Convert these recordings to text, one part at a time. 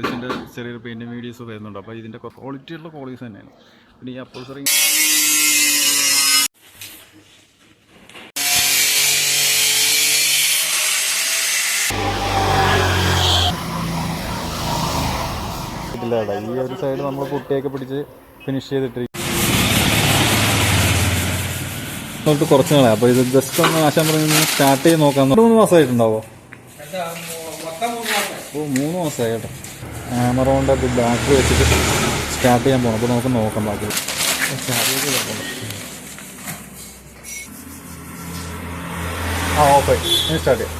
കോളേജിന്റെ ചെറിയൊരു painting videos വരുന്നുണ്ട്. അപ്പോൾ ഇതിന്റെ ക്വാളിറ്റിയുള്ള കോളേജ് തന്നെയാണ്. പിന്നെ ഈ അപ്പോസറിങ് ഇല്ല ചേട്ടാ ഈ ഒരു സൈഡ് നമ്മൾ പുട്ടിയൊക്കെ പിടിച്ച് ഫിനിഷ് ചെയ്തിട്ട് തൊട്ട് കുറച്ച് നാളെ അപ്പൊ ഇത് ജസ്റ്റ് ഒന്ന് ആശാൻ പറഞ്ഞു സ്റ്റാർട്ട് ചെയ്ത് നോക്കാം. മൂന്ന് മാസമായിട്ടുണ്ടാവോ? ഓ മൂന്ന് മാസമായി കേട്ടോ. ക്യാമറ അത് ബാറ്ററി വെച്ചിട്ട് സ്റ്റാർട്ട് ചെയ്യാൻ പോകണം അപ്പോൾ നമുക്ക് നോക്കാം ബാക്കി. ചാർജ് കിടപ്പുണ്ട് ആ ഓക്കെ ഇനി സ്റ്റാർട്ട് ചെയ്യാം.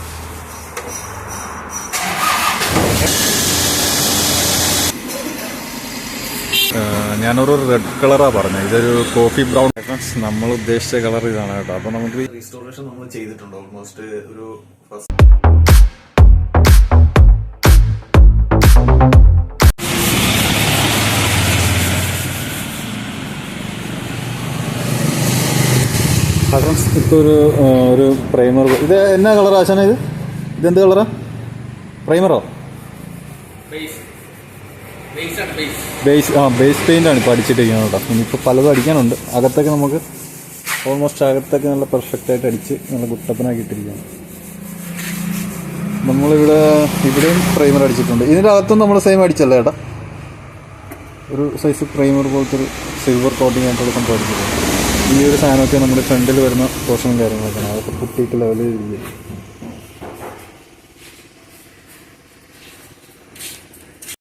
ഞാനൊരു റെഡ് കളറാണ് പറഞ്ഞത് ഇതൊരു കോഫി ബ്രൗൺ നമ്മൾ ഉദ്ദേശിച്ച കളർ ഇതാണ് കേട്ടോ. അപ്പോൾ നമുക്ക് റീസ്റ്റോറേഷൻ നമ്മൾ ചെയ്തിട്ടുണ്ട്. ഓൾമോസ്റ്റ് ഒരു ഫസ്റ്റ് ഫ്രണ്ട്സ് ഇപ്പോൾ ഒരു ഒരു പ്രൈമർ ഇത് എന്നാ കളർ ആശാന ഇത്? ഇതെന്ത് കളറാ പ്രൈമറോ ബേസ് ആ ബേസ് പെയിന്റ് ആണ് ഇപ്പോൾ അടിച്ചിട്ടിരിക്കുന്നത് കേട്ടോ. ഇനിയിപ്പോൾ പലതും അടിക്കാനുണ്ട്. അകത്തൊക്കെ നമുക്ക് ഓൾമോസ്റ്റ് അകത്തൊക്കെ നല്ല പെർഫെക്റ്റ് ആയിട്ട് അടിച്ച് നല്ല കുട്ടപ്പനാക്കി ഇട്ടിരിക്കുകയാണ് നമ്മളിവിടെ ഇവിടെയും പ്രൈമർ അടിച്ചിട്ടുണ്ട്. ഇതിന്റെ അകത്തും നമ്മൾ സെയിം അടിച്ചല്ലേ ഏട്ടാ? ഒരു സൈസ് പ്രൈമർ പോലത്തെ ഒരു സിൽവർ കോട്ടിങ് ആയിട്ടുള്ള സംഭവം അടിച്ചിട്ടുണ്ട് ഈ ഒരു സാധനമൊക്കെ നമ്മുടെ ഫ്രണ്ടിൽ വരുന്ന പോർഷനും കാര്യങ്ങളൊക്കെയാണ്. അതൊക്കെ കുട്ടിയിട്ട് ലെവലിൽ ഇരിക്കും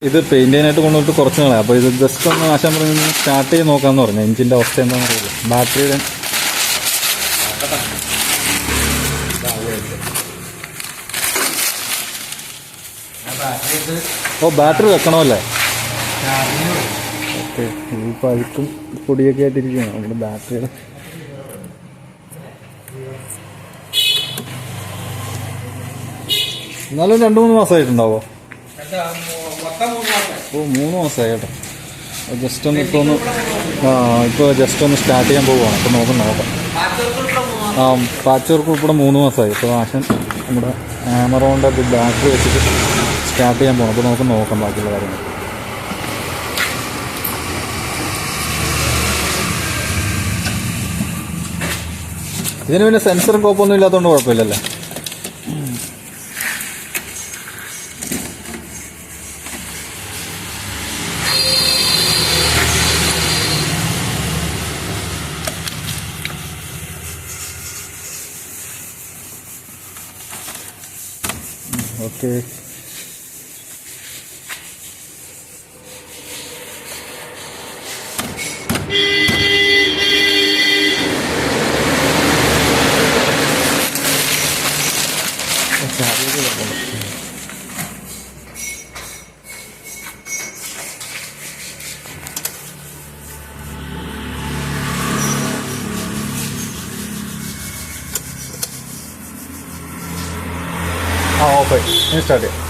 ഇത് പെയിന്റ് ചെയ്യാനായിട്ട് കൊണ്ടുപോയിട്ട് കുറച്ച് നാളെ അപ്പോൾ ഇത് ജസ്റ്റ് ഒന്ന് ആശാൻ പറഞ്ഞു സ്റ്റാർട്ട് ചെയ്ത് നോക്കാമെന്ന് പറഞ്ഞു. എഞ്ചിന്റെ അവസ്ഥ എന്താണെന്ന് അറിയില്ല. ബാറ്ററിയുടെ ഓ ബാറ്ററി വെക്കണമല്ലേ? ഓക്കെ ഈ പഴുക്കും പൊടിയൊക്കെ ആയിട്ടിരിക്കുകയാണ്. നമ്മുടെ ബാറ്ററിയുടെ. എന്നാലും രണ്ട് മൂന്ന് മാസമായിട്ടുണ്ടാവോ? ഓ മൂന്ന് മാസമായി കേട്ടോ ജസ്റ്റ് ഒന്ന് ഇപ്പോൾ ഒന്ന് ആ ഇപ്പോൾ ജസ്റ്റ് ഒന്ന് സ്റ്റാർട്ട് ചെയ്യാൻ പോവുകയാണ്. അപ്പോൾ നമുക്ക് നോക്കാം. ആ പാച്ചവർക്ക് ഉൾപ്പെടെ മൂന്ന് മാസമായി. ഇപ്പോൾ ആശൻ നമ്മുടെ ആമറോണിന്റെ അത് ബാറ്ററി വെച്ചിട്ട് സ്റ്റാർട്ട് ചെയ്യാൻ പോകണം അപ്പോൾ നമുക്ക് നോക്കാം ബാക്കിയുള്ള കാര്യങ്ങൾ. ഇതിന് പിന്നെ സെൻസറും കോപ്പൊന്നും ഇല്ലാത്തതുകൊണ്ട് കുഴപ്പമില്ലല്ലേ? ഓക്കെ ആ ഓക്കെ ഇനി സ്റ്റാർട്ട് ചെയ്യാം ഓ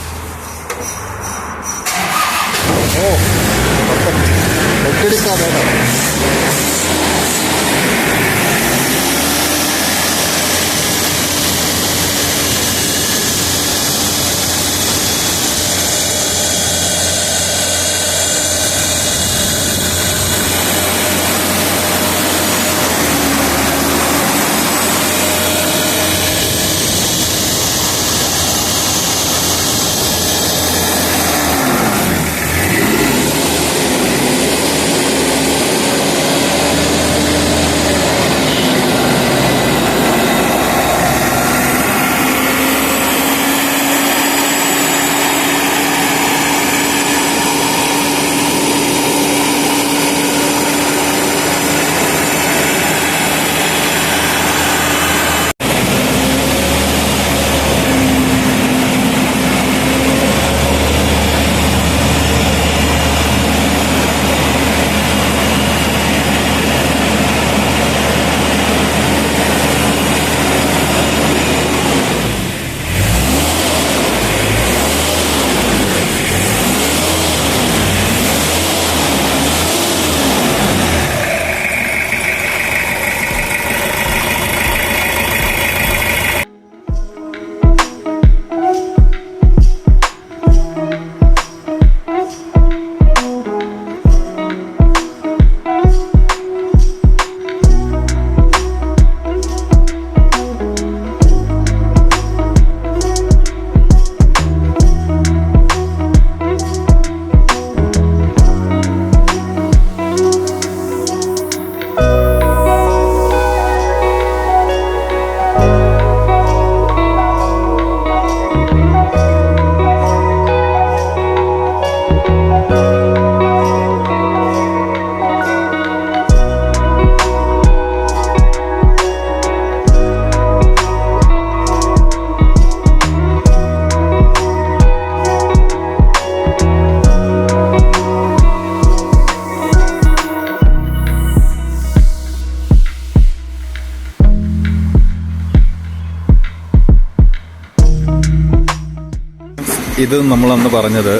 ഇത് നമ്മളന്ന് പറഞ്ഞത്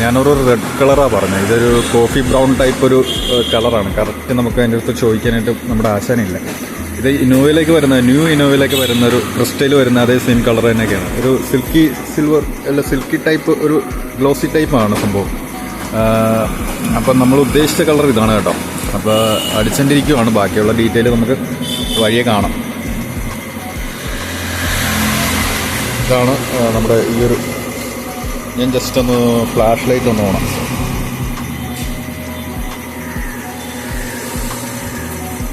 ഞാനൊരു റെഡ് കളറാണ് പറഞ്ഞത്. ഇതൊരു കോഫി ബ്രൗൺ ടൈപ്പ് ഒരു കളറാണ് കറക്റ്റ് നമുക്ക് അതിന്റെ അടുത്ത് ചോദിക്കാനായിട്ട് നമ്മുടെ ആശാനില്ല. ഇത് ഇനോവയിലേക്ക് വരുന്ന ന്യൂ ഇനോവയിലേക്ക് വരുന്ന ഒരു ക്രിസ്റ്റൈൽ വരുന്ന അതേ സെയിം കളർ തന്നെയൊക്കെയാണ്. ഒരു സിൽക്കി സിൽവർ അല്ല സിൽക്കി ടൈപ്പ് ഒരു ഗ്ലോസി ടൈപ്പാണ് സംഭവം. അപ്പം നമ്മൾ ഉദ്ദേശിച്ച കളർ ഇതാണ് കേട്ടോ. അപ്പോൾ അടിച്ചോണ്ടിരിക്കുവാണ്. ബാക്കിയുള്ള ഡീറ്റെയിൽ നമുക്ക് വഴിയെ കാണാം. ഇതാണ് നമ്മുടെ ഈ ഒരു ഞാൻ ജസ്റ്റ് ഒന്ന് ഫ്ലാഷ് ലൈറ്റ് ഒന്ന് ഓണം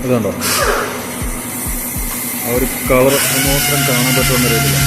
ഇതുണ്ടോ? ആ ഒരു കളർ മാത്രം കാണാൻ പറ്റുന്ന അറിയത്തില്ല.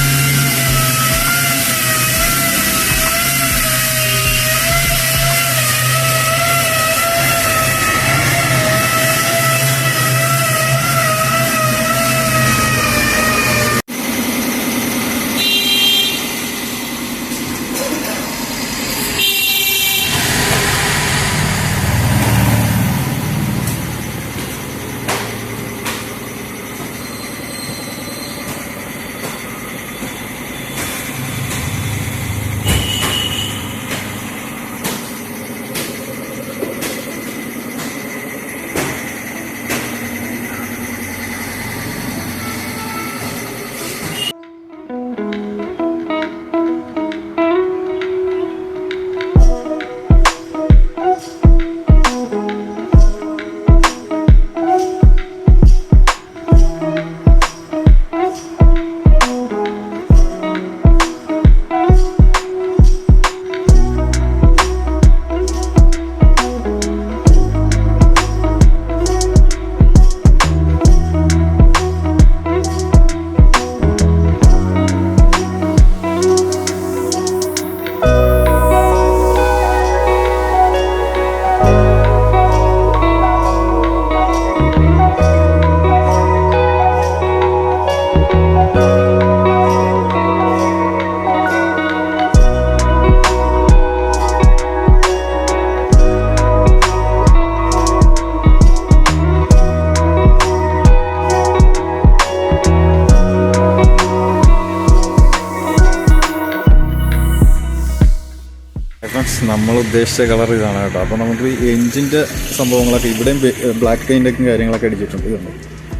നമ്മൾ ഉദ്ദേശിച്ച കളർ ഇതാണ് കേട്ടോ. അപ്പോൾ നമുക്ക് ഈ എഞ്ചിന്റെ സംഭവങ്ങളൊക്കെ ഇവിടെയും ബ്ലാക്ക് പെയിന്റൊക്കെ കാര്യങ്ങളൊക്കെ അടിച്ചിട്ടുണ്ട്. ഇതുണ്ട്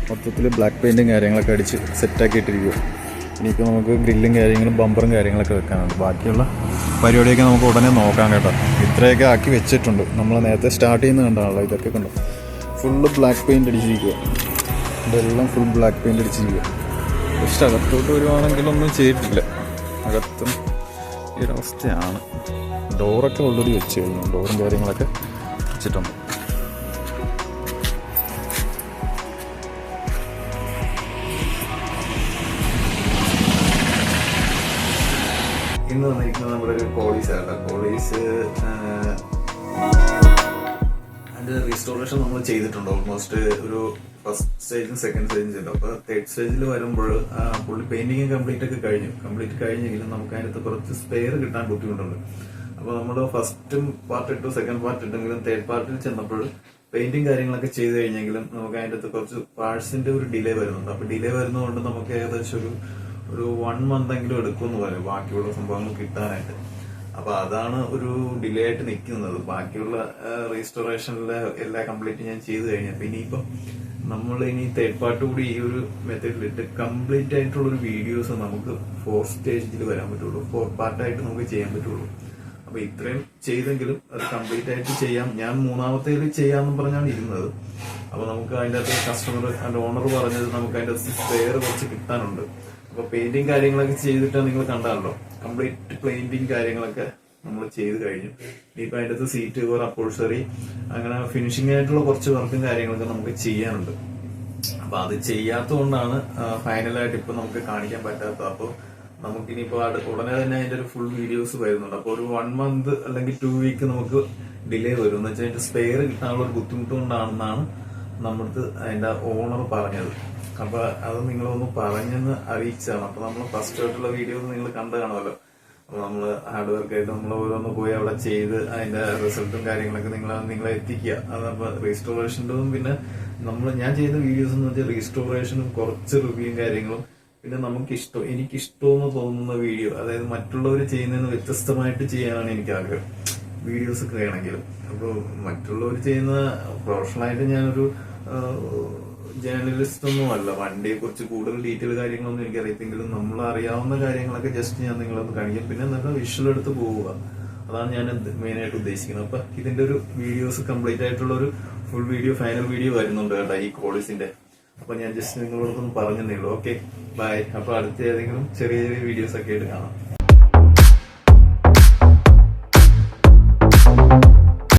മൊത്തത്തിൽ ബ്ലാക്ക് പെയിന്റും കാര്യങ്ങളൊക്കെ അടിച്ച് സെറ്റാക്കി ഇട്ടിരിക്കുക ഇനിയിപ്പോൾ നമുക്ക് ഗ്രില്ലും കാര്യങ്ങളും ബമ്പറും കാര്യങ്ങളൊക്കെ വെക്കാനുണ്ട് ബാക്കിയുള്ള പരിപാടിയൊക്കെ നമുക്ക് ഉടനെ നോക്കാം കേട്ടോ. ഇത്രയൊക്കെ ആക്കി വെച്ചിട്ടുണ്ട്. നമ്മൾ നേരത്തെ സ്റ്റാർട്ട് ചെയ്യുന്ന കണ്ടാണല്ലോ ഇതൊക്കെ കണ്ടു? ഫുള്ള് ബ്ലാക്ക് പെയിന്റ് അടിച്ചിരിക്കുക ഇതെല്ലാം ഫുൾ ബ്ലാക്ക് പെയിന്റ് അടിച്ചിരിക്കുക പക്ഷെ അകത്തോട്ട് വരുവാണെങ്കിലൊന്നും ചെയ്തിട്ടില്ല. അകത്തും ഈ ഒരു അവസ്ഥയാണ് ഡോറൊക്കെ ഓൾറെഡി വെച്ച് കഴിഞ്ഞു ഡോറും കാര്യങ്ങളൊക്കെ വെച്ചിട്ടുണ്ട്. ഇന്ന് വന്നിരിക്കുന്നത് നമ്മുടെ ഒരു കോളീസ് ആണ് പോളീസ് അതിന്റെ റീസ്റ്റോറേഷൻ നമ്മൾ ചെയ്തിട്ടുണ്ട്. ഓൾമോസ്റ്റ് ഒരു ഫസ്റ്റ് സ്റ്റേജും സെക്കൻഡ് സ്റ്റേജും ചെയ്തു. അപ്പൊ തേർഡ് സ്റ്റേജിൽ വരുമ്പോൾ പുള്ളി പെയിന്റിങ് കംപ്ലീറ്റ് ഒക്കെ കഴിഞ്ഞു. കംപ്ലീറ്റ് കഴിഞ്ഞെങ്കിലും നമുക്ക് അതിനകത്ത് കുറച്ച് സ്പെയർ കിട്ടാൻ ബുദ്ധിമുട്ടുണ്ട്. അപ്പൊ നമ്മൾ ഫസ്റ്റും പാർട്ട് ഇട്ടു സെക്കൻഡ് പാർട്ട് ഇട്ടെങ്കിലും തേർഡ് പാർട്ടിൽ ചെന്നപ്പോൾ പെയിന്റിങ് കാര്യങ്ങളൊക്കെ ചെയ്തു കഴിഞ്ഞെങ്കിലും നമുക്ക് അതിന്റെ കുറച്ച് പാർട്സിന്റെ ഒരു ഡിലേ വരുന്നുണ്ട്. അപ്പൊ ഡിലേ വരുന്നതുകൊണ്ട് നമുക്ക് ഏകദേശം ഒരു ഒരു വൺ മന്ത് എങ്കിലും എടുക്കുമെന്ന് പറയും. ബാക്കിയുള്ള സംഭവങ്ങൾ കിട്ടാനായിട്ട്. അപ്പൊ അതാണ് ഒരു ഡിലേ ആയിട്ട് നിൽക്കുന്നത് ബാക്കിയുള്ള റീസ്റ്റോറേഷനിലെ എല്ലാ കംപ്ലീറ്റ് ഞാൻ ചെയ്തു കഴിഞ്ഞപ്പോ ഇനിയിപ്പം നമ്മൾ ഇനി തേർഡ് പാർട്ട് കൂടി ഈ ഒരു മെത്തേഡിലിട്ട് കംപ്ലീറ്റ് ആയിട്ടുള്ള ഒരു വീഡിയോസ് നമുക്ക് ഫോർ സ്റ്റേജിൽ വരാൻ പറ്റുള്ളൂ. ഫോർ പാർട്ടായിട്ട് നമുക്ക് ചെയ്യാൻ പറ്റുള്ളൂ. അപ്പൊ ഇത്രയും ചെയ്തെങ്കിലും അത് കംപ്ലീറ്റ് ആയിട്ട് ചെയ്യാം. ഞാൻ മൂന്നാമത്തേൽ ചെയ്യാമെന്ന് പറഞ്ഞാണ് ഇരുന്നത്. അപ്പൊ നമുക്ക് അതിന്റെ അകത്ത് കസ്റ്റമർ അതിന്റെ ഓണർ പറഞ്ഞത് നമുക്ക് അതിന്റെ സ്പെയർ കുറച്ച് കിട്ടാനുണ്ട്. അപ്പൊ പെയിന്റിങ് കാര്യങ്ങളൊക്കെ ചെയ്തിട്ട് നിങ്ങൾ കണ്ടാണല്ലോ. കംപ്ലീറ്റ് പെയിന്റിങ് കാര്യങ്ങളൊക്കെ നമ്മൾ ചെയ്ത് കഴിഞ്ഞു. ഇപ്പൊ അതിന്റെ അകത്ത് സീറ്റ് കവർ അപ്പോൾസറി അങ്ങനെ ഫിനിഷിംഗ് ആയിട്ടുള്ള കുറച്ച് വർക്കും കാര്യങ്ങളൊക്കെ നമുക്ക് ചെയ്യാനുണ്ട്. അപ്പൊ അത് ചെയ്യാത്തതുകൊണ്ടാണ് ഫൈനലായിട്ട് ഇപ്പൊ നമുക്ക് കാണിക്കാൻ പറ്റാത്തത്. അപ്പൊ നമുക്കിനിയിപ്പോ ഉടനെ തന്നെ അതിന്റെ ഒരു ഫുൾ വീഡിയോസ് വരുന്നുണ്ട്. അപ്പൊ ഒരു വൺ മന്ത് അല്ലെങ്കിൽ ടു വീക്ക് നമുക്ക് ഡിലേ വരും. എന്ന് വെച്ചാൽ അതിന്റെ സ്പെയർ കിട്ടാനുള്ള ഒരു ബുദ്ധിമുട്ട് കൊണ്ടാണെന്നാണ് നമ്മുടെ അതിന്റെ ഓണർ പറഞ്ഞത്. അപ്പൊ അത് നിങ്ങളൊന്ന് പറഞ്ഞെന്ന് അറിയിച്ചാണ് അപ്പൊ നമ്മൾ ഫസ്റ്റ് ആയിട്ടുള്ള വീഡിയോ നിങ്ങൾ കണ്ടു കാണുമല്ലോ. അപ്പൊ നമ്മൾ ഹാർഡ് വർക്ക് ആയിട്ട് നമ്മൾ ഓരോന്ന് പോയി അവിടെ ചെയ്ത് അതിന്റെ റിസൾട്ടും കാര്യങ്ങളൊക്കെ നിങ്ങൾ നിങ്ങളെ എത്തിക്കുക. അത് അപ്പൊ റീസ്റ്റോറേഷന്റെതും പിന്നെ നമ്മൾ ഞാൻ ചെയ്ത വീഡിയോസ് എന്ന് വെച്ചാൽ റീസ്റ്റോറേഷനും കുറച്ച് റിവ്യൂയും കാര്യങ്ങളും പിന്നെ നമുക്ക് ഇഷ്ടം എനിക്ക് ഇഷ്ടമെന്ന് തോന്നുന്ന വീഡിയോ അതായത് മറ്റുള്ളവർ ചെയ്യുന്നതിന് വ്യത്യസ്തമായിട്ട് ചെയ്യാനാണ് എനിക്ക് ആഗ്രഹം. വീഡിയോസ് ഒക്കെ വേണമെങ്കിലും. അപ്പോൾ മറ്റുള്ളവർ ചെയ്യുന്ന പ്രൊഫഷണലായിട്ട് ഞാനൊരു ജേർണലിസ്റ്റ് ഒന്നും അല്ല വണ്ടിയെ കുറിച്ച് കൂടുതൽ ഡീറ്റെയിൽ കാര്യങ്ങളൊന്നും എനിക്ക് അറിയത്തെങ്കിലും നമ്മൾ അറിയാവുന്ന കാര്യങ്ങളൊക്കെ ജസ്റ്റ് ഞാൻ നിങ്ങളൊന്ന് കാണിക്കും. പിന്നെ നല്ല വിഷ്വൽ എടുത്ത് പോവുക. അതാണ് ഞാൻ മെയിൻ ആയിട്ട് ഉദ്ദേശിക്കുന്നത്. അപ്പൊ ഇതിന്റെ ഒരു വീഡിയോസ് കംപ്ലീറ്റ് ആയിട്ടുള്ള ഒരു ഫുൾ വീഡിയോ ഫൈനൽ വീഡിയോ വരുന്നുണ്ട് കേട്ടോ ഈ കോളേജിന്റെ. അപ്പൊ ഞാൻ ജസ്റ്റ് നിങ്ങളോടൊപ്പം പറഞ്ഞതേ ഉള്ളൂ. ഓക്കെ ബൈ അപ്പൊ അടുത്ത ഏതെങ്കിലും ചെറിയ ചെറിയ വീഡിയോസ് ഒക്കെ ആയിട്ട് കാണാം.